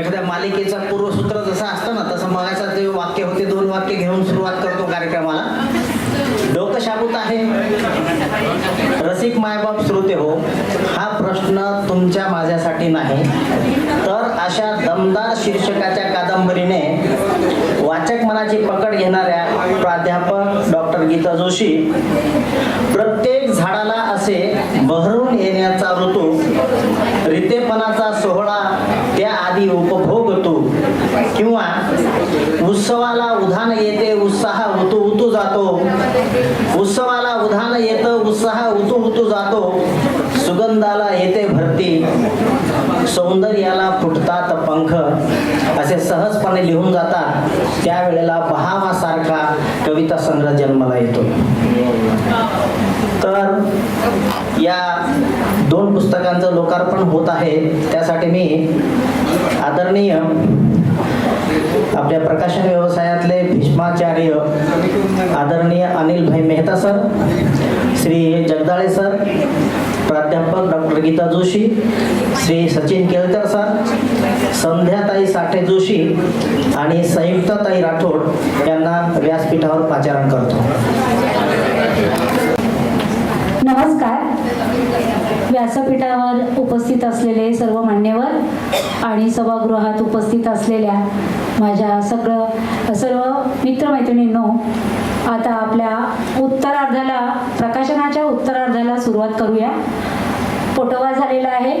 एखाद्या मालिकेचा पूर्वसूत्र जसं असतं ना तसं मगाचं ते वाक्य होते दोन वाक्य घेऊन सुरुवात करतो कार्यक्रमाला. डोकं शाबूत आहे. रसिक मायबाप श्रोते हो हा प्रश्न तुमच्या माझ्यासाठी नाही. तर अशा दमदार शीर्षकाच्या कादंबरीने वाचक मनाची पकड घेणाऱ्या प्राध्यापक डॉक्टर गीता जोशी प्रत्येक झाडाला असे बहरून येण्याचा आदी उपभोगतो किंवा उत्सवाला उधान येते उत्साह उतू उतू जातो. उत्सवाला उधान येतं उत्साह उतू उतू जातो. सुगंधाला येते भरती. सौंदर्याला फुटतात पंख. असे सहजपणे लिहून जातात. त्यावेळेला बहावासारखा कविता संग्रह जन्माला येतो. तर या दोन पुस्तकांचं लोकार्पण होत आहे. त्यासाठी मी आदरणीय आपल्या प्रकाशन व्यवसायातले भीष्माचार्य आदरणीय अनिल भाई मेहता सर श्री जगदाळे सर प्राध्यापक डॉक्टर गीता जोशी श्री सचिन केळकर सर संध्याताई साठे जोशी आणि संयुक्ताताई राठोड यांना व्यासपीठावर पाचारण करतो नमस्कार व्यासपीठावर उपस्थित असलेले सर्व मान्यवर आणि सभागृहात उपस्थित असलेल्या माझ्या सगळं सर्व मित्रमैत्रिणींनो आता आपल्या उत्तरार्धाला प्रकाशनाच्या उत्तरार्धाला सुरुवात करूया. पोटोवा झालेला आहे.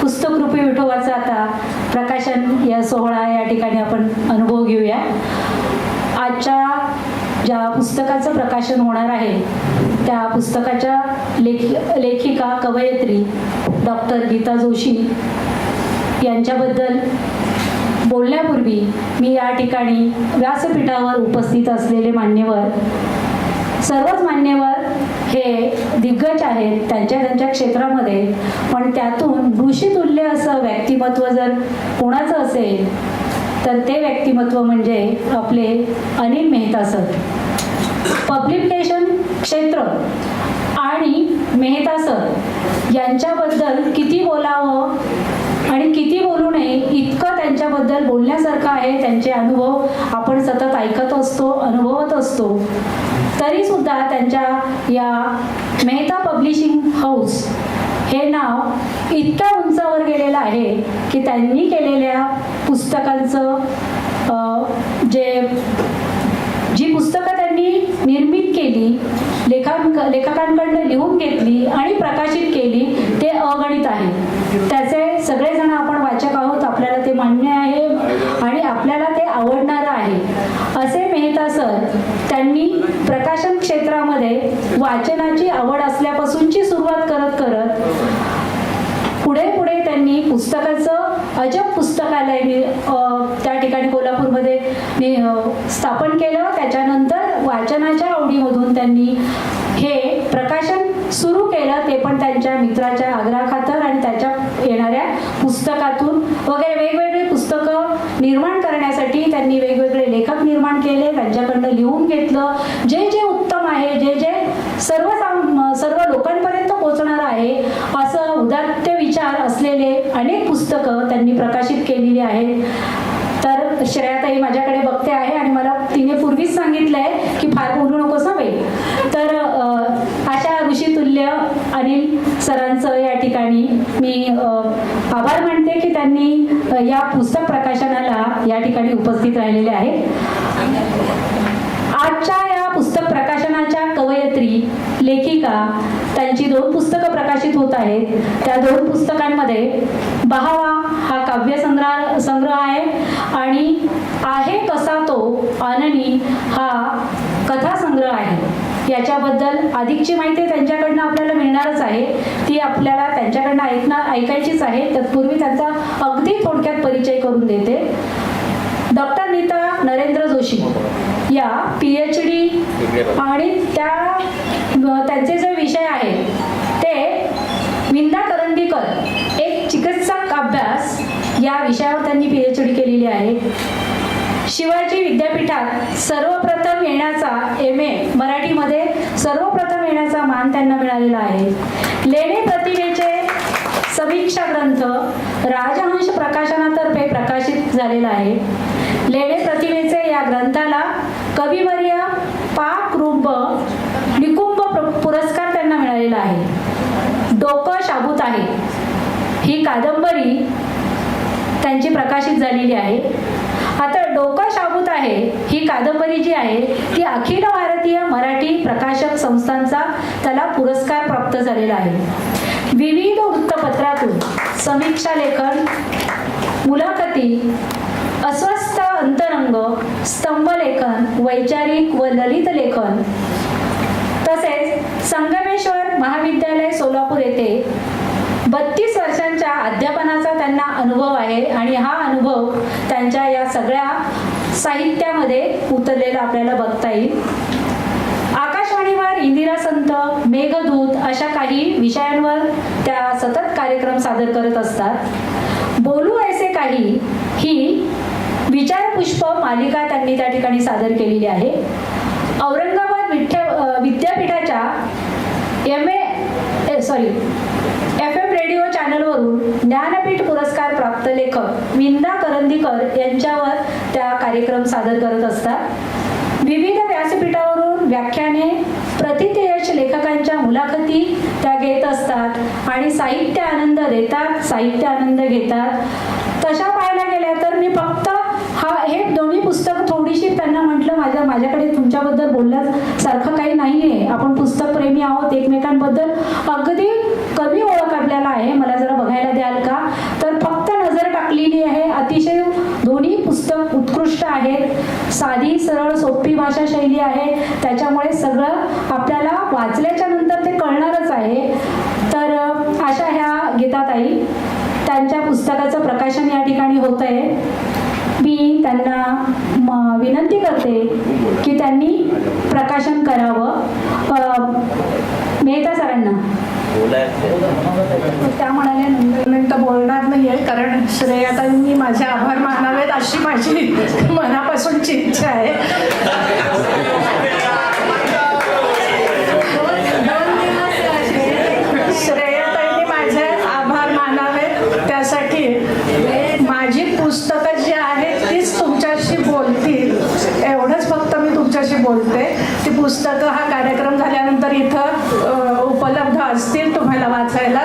पुस्तकरूपी विठोबाचं आता प्रकाशन या सोहळा या ठिकाणी आपण अनुभव घेऊया. आजच्या ज्या पुस्तकाचं प्रकाशन होणार आहे त्या पुस्तकाच्या लेख लेखिका कवयित्री डॉक्टर गीता जोशी यांच्याबद्दल बोलण्यापूर्वी मी या ठिकाणी व्यासपीठावर उपस्थित असलेले मान्यवर सर्वच मान्यवर हे दिग्गज आहेत त्यांच्या त्यांच्या क्षेत्रामध्ये पण त्यातून ऋषितुल्य असं व्यक्तिमत्व जर कोणाचं असेल तर ते व्यक्तिमत्व म्हणजे आपले अनिल मेहता सर. पब्लिकेशन क्षेत्र आणि मेहता सर यांच्याबद्दल किती बोलावं आणि किती बोलू नये इतकं त्यांच्याबद्दल बोलण्यासारखं आहे. त्यांचे अनुभव आपण सतत ऐकत असतो अनुभवत असतो. तरी सुद्धा त्यांच्या या मेहता पब्लिशिंग हाऊस हे नाव इतक्या उंचावर गेलेलं आहे की त्यांनी केलेल्या पुस्तकांचं जे निर्मित केली लेखांक लेखकांकडनं लिहून घेतली आणि प्रकाशित केली ते अगणित आहे. त्याचे सगळेजण आपण वाचक आहोत आपल्याला ते मान्य आहे आणि आपल्याला ते आवडणारं आहे. असे मेहता सर त्यांनी प्रकाशन क्षेत्रामध्ये वाचनाची आवड असल्यापासूनची सुरुवात करत करत त्यांनी पुस्तकाचं अजब पुस्तकालय मी त्या ठिकाणी कोल्हापूरमध्ये मी स्थापन केलं. त्याच्यानंतर वाचनाच्या आवडीमधून त्यांनी हे प्रकाशन सुरू केलं. ते पण त्यांच्या मित्राच्या आग्रहाखातर आणि त्याच्या येणाऱ्या पुस्तकातून वगैरे वेगवेगळी पुस्तकं निर्माण करण्यासाठी त्यांनी वेगवेगळे लेखक निर्माण केले. त्यांच्याकडनं लिहून घेतलं. जे जे उत्तम आहे जे जे सर्व सर्व लोकांपर्यंत पोहोचणार आहे असं उदात्त विचार असलेले अनेक पुस्तकं त्यांनी प्रकाशित केलेली आहेत. तर श्रेयाताई माझ्याकडे बघते आहे आणि मला तिने पूर्वीच सांगितलंय की फार बोलू नकोस हं बाई. तर अशा ऋषितुल्य अनिल सरांचं या ठिकाणी मी आभार मानते की त्यांनी या पुस्तक प्रकाशनाला या ठिकाणी उपस्थित राहिलेले आहेत. आजच्या या पुस्तक प्रकाशनाच्या कवयत्री लेखिका त्यांची दोन पुस्तकं प्रकाशित होत आहेत. त्या दोन पुस्तकांमध्ये बहावा हा काव्य संग्रह संग्रह आहे आणि आहे कसा तो आननी हा कथा संग्रह आहे. याच्याबद्दल अधिकची माहिती त्यांच्याकडनं आपल्याला मिळणारच आहे. ती आपल्याला त्यांच्याकडनं ऐकणार ऐकायचीच आहे. तत्पूर्वी त्यांचा अगदी थोडक्यात परिचय करून देते. डॉक्टर नीता नरेंद्र जोशी या पी एच डी आणि त्या त्यांचे जे विषय आहेत ते विंदा करंदीकर एक चिकित्सक अभ्यास या विषयावर त्यांनी पी एच डी केलेली आहे. शिवाजी विद्यापीठात सर्वप्रथम येण्याचा एम ए मराठीमध्ये सर्वप्रथम येण्याचा मान त्यांना मिळालेला आहे. लेणे प्रतिभेचे समीक्षा ग्रंथ राजहंश प्रकाशनातर्फे प्रकाशित झालेला आहे. लेणे प्रतिमेचे या ग्रंथाला कविवर्य पाक कृंभ निकुंभ प्र- पुरस्कार त्यांना मिळालेला आहे. डोकं शाबूत आहे. ही कादंबरी त्यांची प्रकाशित झालेली आहे. आता डोकं शाबूत आहे ही कादंबरी जी आहे ती अखिल भारतीय मराठी प्रकाशक संस्थांचा त्याला पुरस्कार प्राप्त झालेला आहे. विविध वृत्तपत्रातून समीक्षा लेखन मुलाखती स्तंभ स्तंभलेखन वैचारिक व ललित लेखन. तसेच संगमेश्वर महाविद्यालय सोलापूर येथे बत्तीस वर्षांच्या अध्यापनाचा त्यांना अनुभव आहे आणि हा अनुभव त्यांच्या या सगळ्या साहित्यामध्ये उतरलेला आपल्याला बघता येईल. आकाशवाणीवर इंदिरा संत मेघदूत अशा काही विषयांवर त्या सतत कार्यक्रम सादर करत असतात. बोलू ऐसे काही ही पुष्प मालिका त्यांनी त्या ठिकाणी सादर केलेली आहे. औरंगाबाद विठ्या विद्यापीठाच्या M A sorry F M radio चॅनलवरून Jnanpith पुरस्कार प्राप्त लेखक विंदा करंदीकर यांच्यावर त्या कार्यक्रम सादर करत असतात. विविध व्यासपीठावरून व्याख्याने प्रतिथेयश लेखकांच्या मुलाखती त्या घेत असतात आणि साहित्य आनंद देतात साहित्य आनंद घेतात तशा पाहायला गेल्या तर मी फक्त हा हे दोन्ही पुस्तक थोडीशी त्यांना म्हटलं माझ्या माझ्याकडे तुमच्याबद्दल बोलण्यासारखं काही नाही आहे आपण पुस्तकप्रेमी आहोत एकमेकांबद्दल. अगदी कमी ओळख आपल्याला आहे. मला जरा बघायला द्याल का? तर फक्त नजर टाकलेली आहे. अतिशय दोन्ही पुस्तक उत्कृष्ट आहेत. साधी सरळ सोपी भाषा शैली आहे. त्याच्यामुळे सगळं आपल्याला वाचल्याच्या नंतर ते कळणारच आहे. तर अशा ह्या गीताताई त्यांच्या पुस्तकाचं प्रकाशन या ठिकाणी होत आहे त्यांना म, विनंती करते की त्यांनी प्रकाशन करावं. मेहता सरांना. त्या म्हणाल्या नंतर बोलणार नाहीये कारण श्रेयाताईंनी माझे आभार मानावेत अशी माझी मनापासूनची इच्छा आहे श्रेयाताईंनी माझे आभार मानावेत त्यासाठी माझी पुस्तकं जी आहेत तीच तुमच्याशी बोलतील एवढंच फक्त मी तुमच्याशी बोलते ती पुस्तकं हा कार्यक्रम झाल्यानंतर इथं अ, उपलब्ध असतील तुम्हाला वाचायला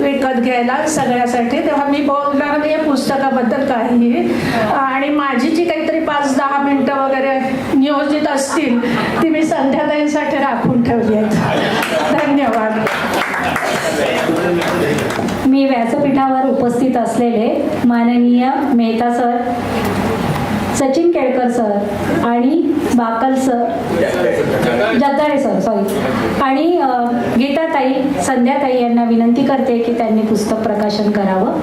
विकत घ्यायला सगळ्यासाठी तेव्हा मी बोलणार नाही पुस्तकाबद्दल काही. आणि माझी जी काहीतरी पाच दहा मिनटं वगैरे नियोजित असतील ती मी संध्याताईंसाठी राखून ठेवली आहेत. धन्यवाद. मी व्यासपीठावर उपस्थित असलेले माननीय मेहता सर सचिन केळकर सर आणि Bakal sir. Jagdale sir sorry आणि गीताताई संध्याताई यांना विनंती करते की त्यांनी पुस्तक प्रकाशन करावं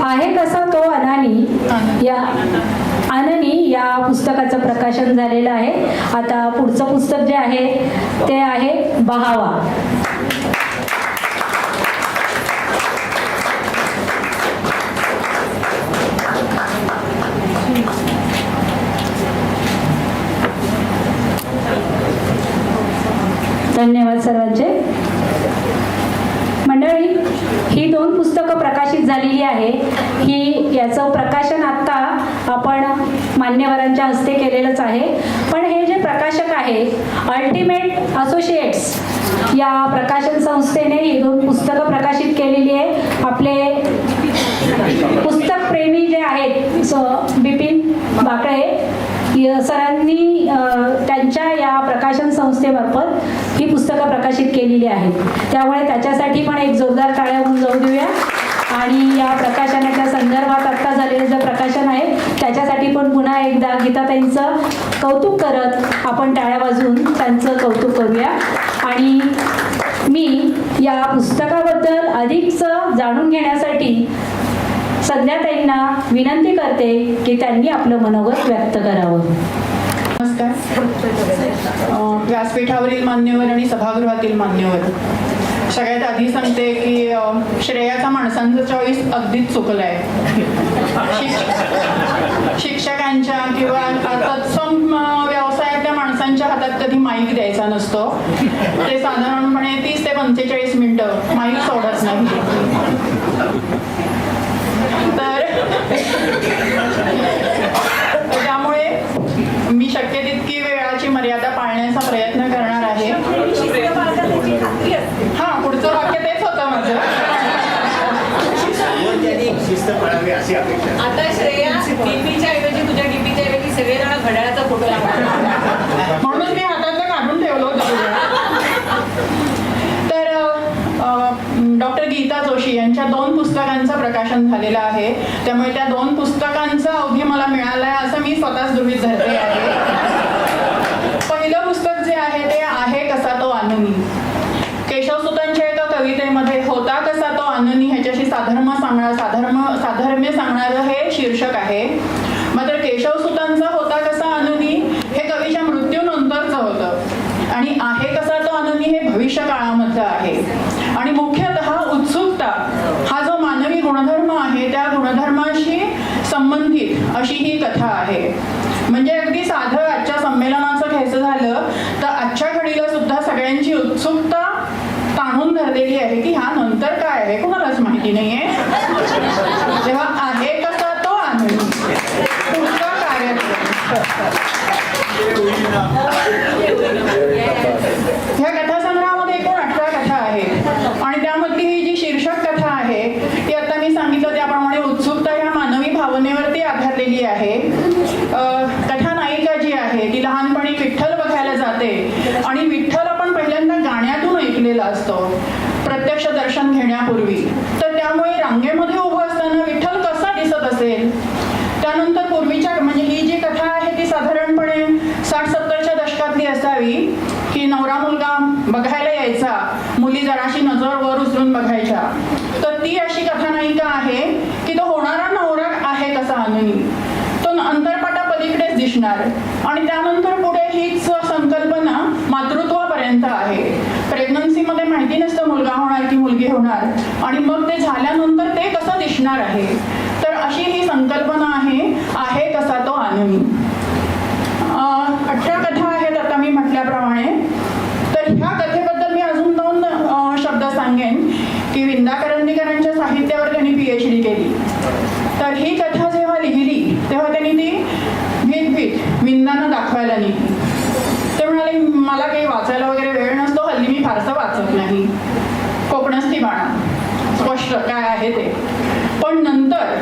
आहे कसा तो अनानी या अननी या पुस्तकाचं प्रकाशन झालेलं आहे आता पुढचं पुस्तक जे आहे ते आहे बहावा. धन्यवाद सर्वांचे. मंडळी ही दोन पुस्तकं प्रकाशित झालेली आहे. ही याचं प्रकाशन आत्ता आपण मान्यवरांच्या हस्ते केलेलंच आहे. हे जे प्रकाशक आहे अल्टिमेट असोसिएट्स या प्रकाशन संस्थेने ही दोन पुस्तकं प्रकाशित केलेली आहे आपले पुस्तक प्रेमी जे आहेत स बिपिन बाकळे सरांनी त्यांच्या या प्रकाशन संस्थेमार्फत ही पुस्तकं प्रकाशित केलेली आहेत. त्यामुळे त्याच्यासाठी पण एक जोरदार टाळ्या होऊन जाऊ देऊया. आणि या प्रकाशनाच्या संदर्भात आत्ता झालेलं जे प्रकाशन आहे त्याच्यासाठी पण पुन्हा एकदा गीता त्यांचं कौतुक करत आपण टाळ्या वाजून त्यांचं कौतुक करूया. आणि मी या पुस्तकाबद्दल अधिकचं जाणून घेण्यासाठी सध्या त्यांना विनंती करते की त्यांनी आपलं मनोगत व्यक्त करावं. नमस्कार. व्यासपीठावरील मान्यवर आणि सभागृहातील मान्यवर. सगळ्यात आधी सांगते की श्रेयाचा माणसांचा चॉईस अगदीच चुकलं आहे शिक्षकांच्या किंवा तत्सम व्यवसायातल्या माणसांच्या हातात कधी माईक द्यायचा नसतो. ते साधारणपणे तीस ते पंचेचाळीस मिनिटं माईक सोडत नाही. तर त्यामुळे मी शक्य तितकी वेळाची मर्यादा पाळण्याचा प्रयत्न करणार आहे हा पुढचं वाक्य तेच होतं माझं अशी अपेक्षा. आता श्रेया डीपीच्या ऐवजी तुझ्या डीपीच्या ऐवजी सगळेजण घड्याळाचा फोटो लागतात म्हणून मी हातातलं काढून ठेवलं होतं तुझ्या. तर डॉक्टर गीता जोशी यांच्या दोन पुस्तकांचं प्रकाशन झालेलं आहे. त्यामुळे त्या दोन पुस्तकांचा अवधी मला मिळाला आहे असं मी स्वतःच गृहीत धरते आहे. पहिलं पुस्तक जे आहे ते आहे कसा तो आनंदी. केशवसुतांच्या एका कवितेमध्ये होता कसा तो आनंदी ह्याच्याशी साधर्म सांगणार साधर्म साधर्म्य हे शीर्षक आहे मात्र केशवसुतांचा होता कसा आनंदी हे कवीच्या मृत्यूनंतरचं होतं आणि आहे कसा तो आनंदी हे भविष्य काळामधलं आहे आणि मुख्यतः उत्सुकता हा जो मानवी गुणधर्म आहे त्या गुणधर्माशी संबंधित अशी ही कथा आहे म्हणजे अगदी साधं आजच्या संमेलनाचं घ्यायचं झालं तर आजच्या घडीला सुद्धा सगळ्यांची उत्सुकता ताणून धरलेली आहे की ह्या नंतर काय आहे कोणालाच माहिती नाहीये तेव्हा आहे कसा तो आनंद पुढचा कार्यक्रम ह्या कथासंग्रहामध्ये एकूण अठरा कथा आहेत आणि त्यामधली ही जी शीर्षक कथा आहे ती आता मी सांगितलं त्याप्रमाणे उत्सुकता ह्या मानवी भावनेवरती आधारलेली आहे अं, कथानायिका जी आहे ती लहानपणी विठ्ठल बघायला जाते आणि विठ्ठल आपण पहिल्यांदा गाण्यातून ऐकलेला असतो प्रत्यक्ष दर्शन घेण्यापूर्वी तर त्यामुळे रांगेमध्ये उभं असताना विठ्ठल कसा दिसत असेल त्यानंतर पूर्वीच्या म्हणजे ही जी कथा आहे ती साधारणपणे साठ सत्तरच्या दशकातली असावी की नवरा मुलगा बघायला यायचा मुली जराशी नजर वर उचलून बघायच्या तर ती अशी कथानायिका आहे की तो होणारा नवरा आहे कसा आनंदी तो अंतरपाटा पलीकडेच दिसणार आणि त्यानंतर पुढे हीच संकल्पना मातृत्वापर्यंत आहे प्रेग्नन्सीमध्ये माहिती नसतं मुलगा होणार की मुलगी होणार आणि मग ते झाल्यानंतर ते कसं आहे तर अशी ही संकल्पना आहे आहे कसा तो आनंदी अं, अठरा कथा आहेत आता मी म्हटल्याप्रमाणे तर ह्या कथेबद्दल मी अजून दोन अं, शब्द सांगेन की विंदा करंदीकरांच्या साहित्यावर त्यांनी पी एच डी केली तर ही कथा जेव्हा लिहिली तेव्हा त्यांनी ती भीत भीत विंदानं दाखवायला नेली ते म्हणाले मला काही वाचायला वगैरे वेळ नसतो हल्ली मी फारसं वाचत नाही कोकणस्थी बाणा स्पष्ट काय आहे ते पण नंतर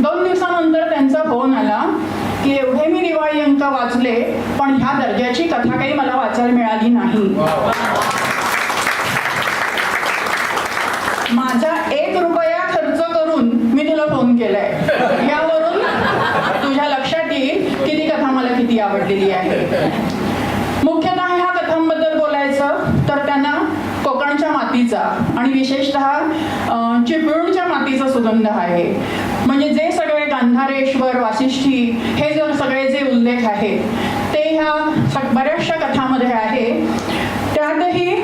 दोन दिवसानंतर त्यांचा फोन आला की एवढे मी दिवाळी अंक वाचले पण ह्या दर्जाची कथा काही मला वाचायला मिळाली नाही माझा एक रुपया खर्च करून मी तुला फोन केलाय. यावरून तुझ्या लक्षात येईल की ती कथा मला किती आवडलेली आहे. मुख्यतः ह्या कथांबद्दल बोलायचं तर त्यांना कोकणच्या मातीचा आणि विशेषतः चिपळूणच्या मातीचा सुगंध आहे. म्हणजे जे सगळे गांधारेश्वर वासिष्ठी हे जर सगळे जे उल्लेख आहेत ते ह्या बऱ्याचशा कथामध्ये आहे. त्यातही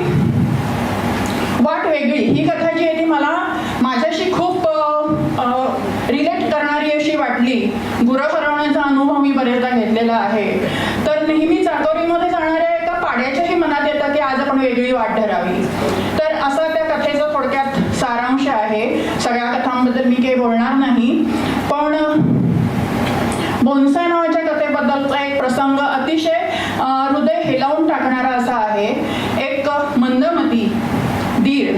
वाट वेगळी. ही कथा जी आहे ती मला माझ्याशी खूप रिलेट करणारी अशी वाटली गुरं हरवण्याचा अनुभव मी बरेचदा आहे. तर नेहमी चाकोरीमध्ये जाणाऱ्या एका पाड्याच्याही मनात येतं की आज आपण आपण वेगळी वाट धरावी. तर असा त्या कथेचा थोडक्यात सारांश आहे. सगळ्या कथांबद्दल मी काही बोलणार नाही पण बोनसाय नावाच्या कथेबद्दलचा एक प्रसंग अतिशय अं, हृदय हेलावून टाकणारा असा आहे एक मंदमती दीर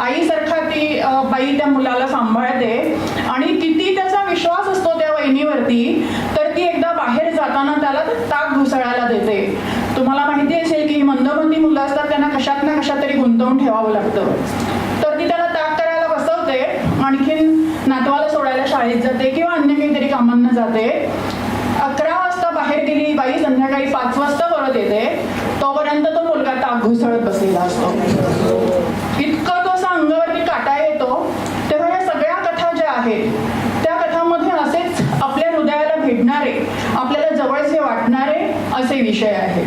आईसारखा ती अं, बाई त्या मुलाला सांभाळते आणि किती त्याचा विश्वास असतो त्या वहिनीवरती तर ती एकदा बाहेर जाताना त्याला ताक घुसळायला देते तुम्हाला माहिती असेल की मंदमती मुलं असतात त्यांना कशात ना कशात तरी गुंतवून ठेवावं लागतं तर ती त्याला ताक करायला बसवते आणखीन नातवाला सोडायला शाळेत जाते किंवा अन्य काहीतरी कामांना जाते. अकरा वाजता बाहेर गेली बाई संध्याकाळी पाच वाजता परत येते. तोपर्यंत तो मुलगा ताक घुसळत बसलेला असतो. इतका तो असा अंगावरती काटा येतो. तेव्हा या सगळ्या कथा ज्या आहेत त्या कथामध्ये असेच आपल्या हृदयाला भेटणारे आपल्याला जवळचे वाटणारे असे विषय आहेत.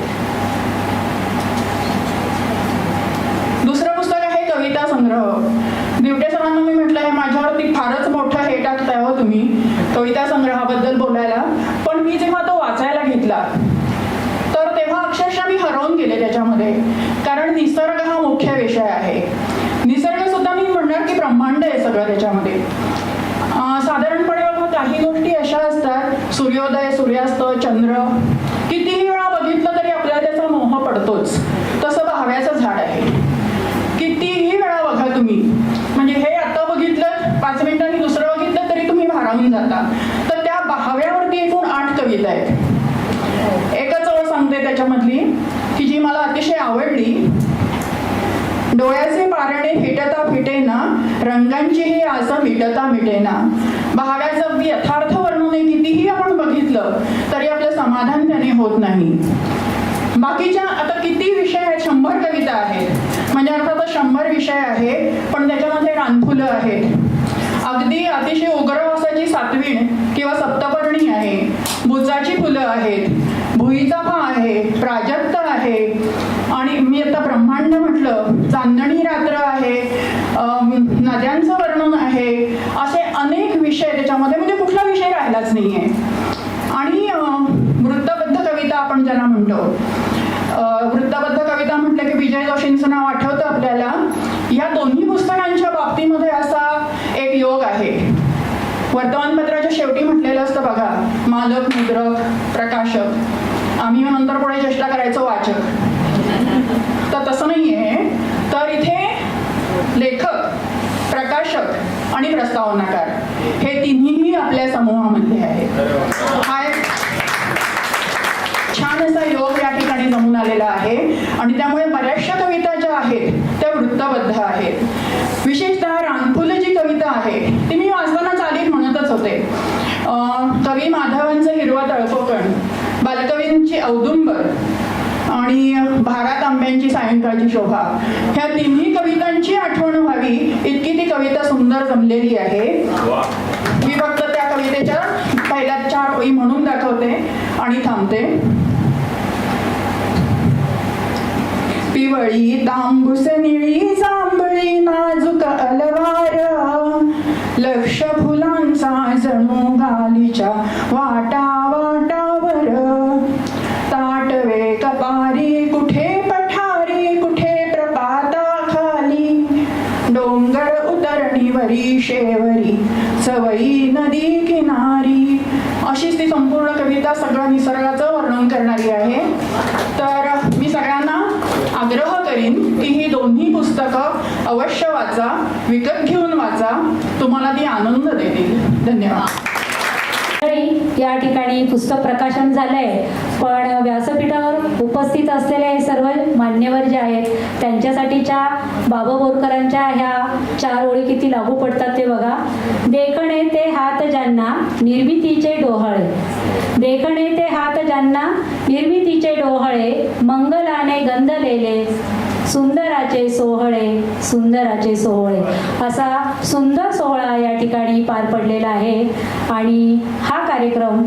दुसरं पुस्तक आहे कविता संग्रह. दिवटे सरांना मी म्हटलं हे माझ्यावरती फारच मोठं हे टाकताय हो तुम्ही. कविता संग्रहाबद्दल बोलायला. पण मी जेव्हा तो वाचायला घेतला तर तेव्हा अक्षरशः मी हरवून गेले त्याच्यामध्ये. कारण निसर्ग हा मुख्य विषय आहे. निसर्ग सुद्धा मी म्हणणार की ब्रह्मांड आहे सगळं त्याच्यामध्ये. साधारणपणे बघा काही गोष्टी अशा असतात सूर्योदय सूर्यास्त चंद्र. कितीही वेळा बघितलं तरी आपल्याला त्याचा मोह पडतोच तसं भाव्याचं झाड आहे कितीही वेळा बघा तुम्ही म्हणजे हे आता बघितलं पाच मिनिटांनी दुसरं बघितलं तरी तुम्ही भारावून जाता तर त्या भाव्यावरती एकूण आठ कविता आहेत एकच ओळ सांगते त्याच्यामधली की जी मला अतिशय आवडली डोळ्याचे पारणे फिटता फिटेना रंगांची हे आस मिटता मिटेना. भाव्याचं यथार्थ वर्णन कितीही आपण बघितलं तरी आपलं समाधान त्याने होत नाही. बाकीच्या आता किती विषय आहेत शंभर कविता आहेत. म्हणजे अर्थात शंभर विषय आहे पण त्याच्यामध्ये रानफुलं आहेत. अगदी अतिशय उग्रवासाची सातवीण किंवा सप्तपर्णी आहे. बुचाची फुलं आहेत. भुईचाफा आहे. प्राजक्त आहे. आणि मी आता ब्रह्मांड म्हटलं चांदणी रात्र आहे अम, नद्यांचं वर्णन आहे असे अनेक विषय त्याच्यामध्ये म्हणजे राहिलाच नाहीये. आणि वृत्तबद्ध कविता आपण ज्याला म्हणतो वृत्तबद्ध कविता म्हटलं की विजय जोशींचं नाव आठवतं आपल्याला. या दोन्ही पुस्तकांच्या बाबतीमध्ये असा एक योग आहे. वर्तमानपत्राच्या शेवटी म्हटलेलं असतं बघा मालक मुद्रक प्रकाशक. आम्ही नंतर पुढे चेष्टा करायचो वाचक. तर तसं नाही आहे तर इथे लेखक प्रकाशक आणि प्रस्तावनाकार हे तिन्हीही आपल्या समूहामध्ये आहेत. हा छान असा योग या ठिकाणी जमून आलेला आहे. आणि त्यामुळे बऱ्याचशा कविता ज्या आहेत त्या वृत्तबद्ध आहेत. विशेषतः रांगफुल जी कविता आहे ती मी वाचताना चालीत म्हणतच होते. कवी माधवांचं हिरवा तळकोकण बालकवींची औदुंबर आणि भारात आंब्यांची सायंकाळची शोभा. ह्या तिन्ही कवितांची आठवण व्हावी इतकी ती कविता सुंदर जमलेली आहे. मी फक्त त्या कवितेच्या पहिल्या चार ओळी म्हणून दाखवते आणि थांबते. पिवळी तांबूस निळी जांभळी नाजूक अलवार लक्ष फुलांचा जणू गालीच्या वाटा वाटावर हरी शेवरी सवयी नदी किनारी. अशीच ती संपूर्ण कविता सगळं निसर्गाचं वर्णन करणारी आहे. तर मी सगळ्यांना आग्रह करीन की ही दोन्ही पुस्तकं अवश्य वाचा विकत घेऊन वाचा. तुम्हाला ती आनंद देतील. धन्यवाद. या ठिकाणी पुस्तक प्रकाशन झालंय. पण व्यासपीठावर उपस्थित असलेले हे सर्व मान्यवर जे आहेत त्यांच्यासाठीच्या बाबा बोरकरांच्या ह्या चार ओळी किती लागू पडतात ते बघा. देखणे ते हात ज्यांना निर्मितीचे डोहळे. देखणे ते हात ज्यांना निर्मितीचे डोहळे मंगलाने गंधलेले सुंदराचे सोहळे सुंदराचे सोहळे. असा सुंदर सोहळा या ठिकाणी पार पडलेला आहे. आणि हा कार्यक्रम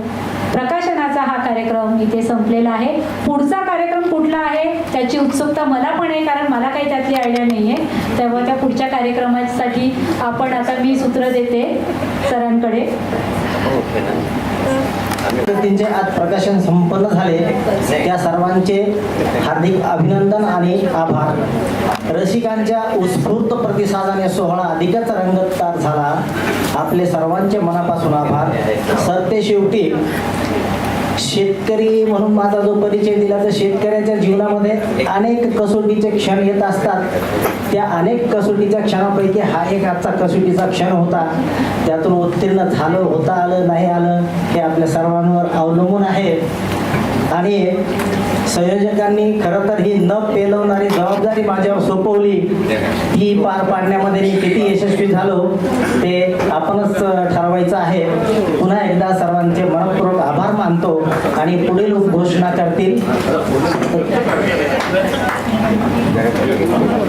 प्रकाशनाचा हा कार्यक्रम इथे संपलेला आहे. पुढचा कार्यक्रम कुठला आहे त्याची उत्सुकता मला पण आहे कारण मला काही त्यातली आयडिया नाही आहे तेव्हा त्या पुढच्या कार्यक्रमासाठी आपण आता मी सूत्र देते सरांकडे. पद्धतींचे आज प्रकाशन संपन्न झाले. त्या सर्वांचे हार्दिक अभिनंदन आणि आभार. रसिकांच्या उत्स्फूर्त प्रतिसादाने सोहळा अधिकच रंगतदार झाला. आपले सर्वांचे मनापासून आभार. सरते शेवटी शेतकरी म्हणून माझा जो परिचय दिला तर शेतकरी अनेक कसोटीचे क्षण येत असतात. त्या अनेक कसोटीच्या क्षणापैकी हा एक आजचा कसोटीचा क्षण होता. त्यातून उत्तीर्ण झालं होता आलं नाही आलं हे आपल्या सर्वांवर अवलंबून आहे. आणि संयोजकांनी खरं तर ही न पेलवणारी जबाबदारी माझ्यावर सोपवली. ही पार पाडण्यामध्ये मी किती यशस्वी झालो ते आपणच ठरवायचं आहे. पुन्हा एकदा सर्वांचे मनपूर्वक आभार मानतो आणि पुढील घोषणा करतील. 誰かが言うの